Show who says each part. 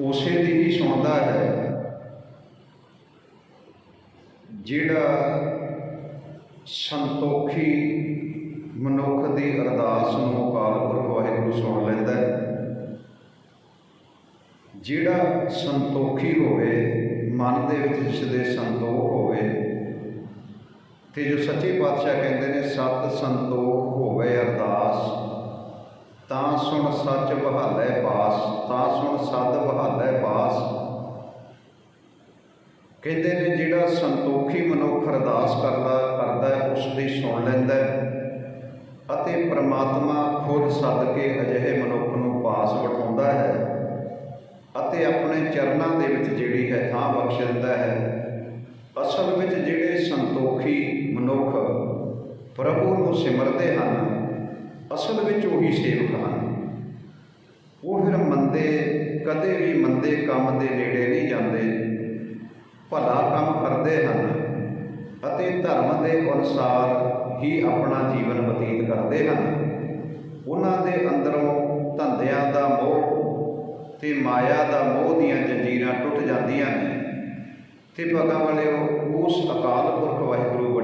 Speaker 1: ਉਸੇ ਦੀ ਹੀ ਸੁਣਦਾ ਹੈ ਜਿਹੜਾ ਸੰਤੋਖੀ ਮਨੁੱਖ ਦੀ ਅਰਦਾਸ ਨੂੰ ਅਕਾਲ ਪੁਰਖ ਵਾਹਿਗੁਰੂ ਸੁਣ ਲੈਂਦਾ ਹੈ। ਜਿਹੜਾ ਸੰਤੋਖੀ ਹੋਵੇ, ਮਨ ਦੇ ਵਿੱਚ ਜਿਸ ਦੇ ਸੰਤੋਖ ਹੋਵੇ, ਤੇ ਜੋ ਸੱਚੇ ਪਾਤਸ਼ਾਹ ਕਹਿੰਦੇ ਨੇ, ਸਤ ਸੰਤੋਖ ਹੋਵੇ ਅਰਦਾਸ ਸੁਣ ਸੱਚ ਬਹਾਲੇ ਪਾਸ ਤਾਂ ਸੁਣ ਸਦ ਬਹਾਲੇ ਪਾਸ ਕਹਿੰਦੇ ਨੇ ਜਿਹੜਾ ਸੰਤੋਖੀ ਮਨੁੱਖ ਅਰਦਾਸ ਕਰਦਾ ਕਰਦਾ ਹੈ ਉਸ ਦੀ ਸੁਣ ਲੈਂਦਾ ਅਤੇ ਪ੍ਰਮਾਤਮਾ ਖੁਦ ਸੱਦ ਕੇ ਅਜਿਹੇ ਮਨੁੱਖ ਨੂੰ ਪਾਸ ਵਟਾਉਂਦਾ ਹੈ ਅਤੇ ਆਪਣੇ ਚਰਨਾਂ ਦੇ ਵਿੱਚ ਜਿਹੜੀ ਹੈ ਥਾਂ ਬਖਸ਼ ਦਿੰਦਾ ਹੈ। ਅਸਲ ਵਿੱਚ ਜਿਹੜੇ ਸੰਤੋਖੀ ਮਨੁੱਖ ਪ੍ਰਭੂ ਨੂੰ ਸਿਮਰਦੇ ਹਨ ਅਸਲ ਵਿੱਚ ਉਹੀ ਸੇਵਕ ਹਨ। ਉਹ ਫਿਰ ਮੰਦੇ ਕਦੇ ਵੀ ਮੰਦੇ ਕੰਮ ਦੇ ਨੇੜੇ ਨਹੀਂ ਜਾਂਦੇ। ਭਲਾ ਕੰਮ ਕਰਦੇ ਹਨ ਅਤੇ ਧਰਮ ਦੇ ਅਨੁਸਾਰ ਹੀ ਆਪਣਾ ਜੀਵਨ ਬਤੀਤ ਕਰਦੇ ਹਨ। ਉਹਨਾਂ ਦੇ ਅੰਦਰੋਂ ਧੰਦਿਆਂ ਦਾ ਮੋਹ ਤੇ ਮਾਇਆ ਦਾ ਮੋਹ ਦੀਆਂ ਜੰਜੀਰਾਂ ਟੁੱਟ ਜਾਂਦੀਆਂ ਨੇ। ਤੇ ਭਗਾ ਵਾਲਿਓ, ਉਸ ਅਕਾਲ ਪੁਰਖ ਵਾਹਿਗੁਰੂ